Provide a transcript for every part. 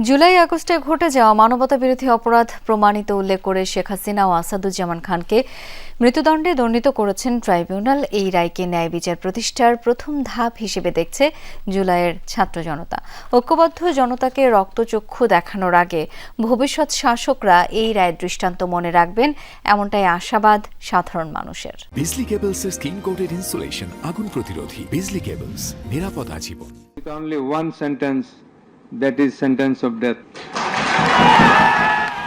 জুলাই আগস্টে ঘটে যাওয়া মানবতা বিরোধী অপরাধ প্রমাণিত উল্লেখ করে শেখ হাসিনা ও আসাদুজ্জামান খানকে মৃত্যুদণ্ডে দণ্ডিত করেছেন ট্রাইব্যুনাল। এই রায়কে ন্যায় বিচার প্রতিষ্ঠার প্রথম ধাপ হিসেবে দেখছে জুলাইয়ের ছাত্র জনতা। ঐক্যবদ্ধ জনতাকে রক্তচক্ষু দেখানোর আগে ভবিষ্যৎ শাসকরা এই রায়ের দৃষ্টান্ত মনে রাখবেন। এমনটাই আশাবাদ সাধারণ মানুষের। বিজলি কেবলসের স্কিন কোটেড ইনসুলেশন আগুন প্রতিরোধী। বিজলি কেবলস নিরাপদ আজীবন। Only one sentence that is sentence of death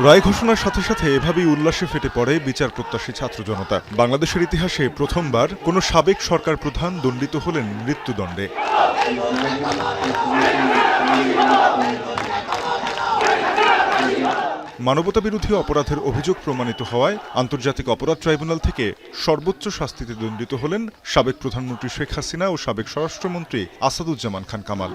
রায় ঘোষণার সাথে সাথে এভাবেই উল্লাসে ফেটে পড়ে বিচার প্রত্যাশী ছাত্র জনতা। বাংলাদেশের ইতিহাসে প্রথমবার কোনো সাবেক সরকার প্রধান দণ্ডিত হলেন মৃত্যুদণ্ডে। মানবতা বিরোধী অপরাধের অভিযোগ প্রমাণিত হওয়ায় আন্তর্জাতিক অপরাধ ট্রাইব্যুনাল থেকে সর্বোচ্চ শাস্তিতে দণ্ডিত হলেন সাবেক প্রধানমন্ত্রী শেখ হাসিনা ও সাবেক স্বরাষ্ট্রমন্ত্রী আসাদুজ্জামান খান কামাল।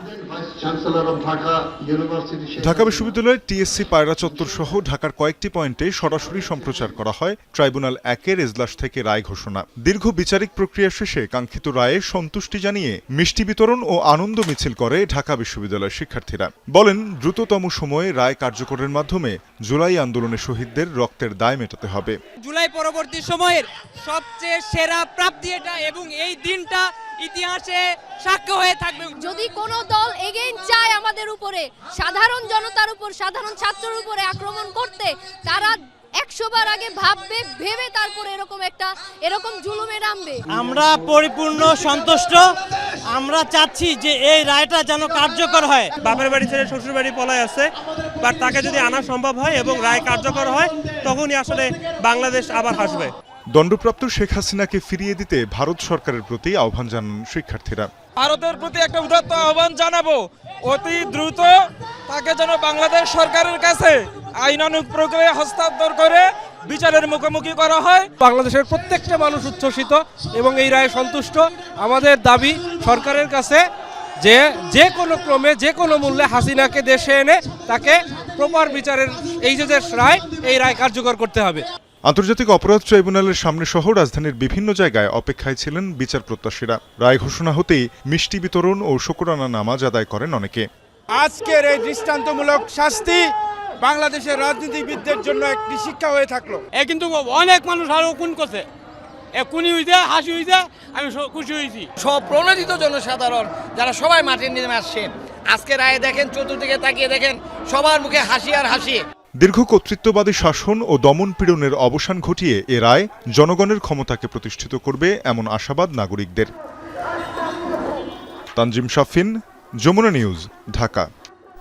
ঢাকা বিশ্ববিদ্যালয়ের টিএসসি পায়রা চত্বর সহ ঢাকার কয়েকটি পয়েন্টে সরাসরি সম্প্রচার করা হয় ট্রাইব্যুনাল একের এজলাস থেকে রায় ঘোষণা। দীর্ঘ বিচারিক প্রক্রিয়া শেষে কাঙ্ক্ষিত রায়ে সন্তুষ্টি জানিয়ে মিষ্টি বিতরণ ও আনন্দ মিছিল করে ঢাকা বিশ্ববিদ্যালয়ের শিক্ষার্থীরা। বলেন দ্রুততম সময়ে রায় কার্যকরের মাধ্যমে জুলাই আন্দোলনে শহীদদের রক্তের দায় মেটাতে হবে। জুলাই পরবর্তী সময়ের সবচেয়ে সেরা প্রাপ্তি এটা এবং এই দিনটা ইতিহাসে সাক্ষ্য হয়ে থাকবে। যদি কোনো দল এগেইন চায় আমাদের উপরে সাধারণ জনতার উপর সাধারণ ছাত্রের উপরে আক্রমণ করতে তারা একশো বার আগে ভাববে ভেবে তারপরে এরকম একটা এরকম জুলুমে নামবে। আমরা পরিপূর্ণ সন্তুষ্ট। আমরা চাচ্ছি যে এই রায়টা যেন কার্যকর হয়। বাপের বাড়ি ছেড়ে শ্বশুর বাড়ি পলায় আছে বাট তাকে যদি আনা সম্ভব হয় এবং রায় কার্যকর হয় তখনই আসলে বাংলাদেশ আবার হাসবে। দণ্ডপ্রাপ্ত শেখ হাসিনাকে ফিরিয়ে দিতে ভারত সরকারের প্রতি আহ্বান জানান শিক্ষার্থীরা। ভারতের প্রতি একটা উদাত্ত আহ্বান জানাব। অতি দ্রুত তাকে যেন বাংলাদেশ সরকারের কাছে আইনানুগ প্রক্রিয়া হস্তান্তর করে বিচারের মুখোমুখি করা হয়। বাংলাদেশের প্রত্যেকটা মানুষ উচ্ছ্বসিত এবং এই রায়ে সন্তুষ্ট। আমাদের দাবি সরকারের কাছে যে যে কোনো ক্রমে যে কোনো মূল্যে হাসিনাকে দেশে এনে তাকে প্রপার বিচারের এই যে যে রায় এই রায় কার্যকর করতে হবে। আন্তর্জাতিক অপরাধ ট্রাইব্যুনালের সামনে সহ রাজধানীর বিভিন্ন জায়গায় অপেক্ষায় ছিলেন বিচার প্রত্যাশীরা। রায় ঘোষণা হতেই মিষ্টি বিতরণ ও শুকরানা নামাজ আদায় করেন অনেকে। আজকের এই দৃষ্টান্তমূলক শাস্তি বাংলাদেশের রাজনীতিবিদদের জন্য একটি শিক্ষা হয়ে থাকল। এ কিন্তু অনেক মানুষ আরও খুন করছে। হাসি আমি খুশি হয়েছি সব প্রণোদিত জনসাধারণ যারা সবাই মাঠে নেমে আসছেন। আজকে রায়ে দেখেন চতুর্দিকে তাকিয়ে দেখেন সবার মুখে হাসি আর হাসি। দীর্ঘ কর্তৃত্ববাদী শাসন ও দমন পীড়নের অবসান ঘটিয়ে এ রায় জনগণের ক্ষমতাকে প্রতিষ্ঠিত করবে এমন আশাবাদ নাগরিকদের। তানজিম শাফিন যমুনা নিউজ ঢাকা।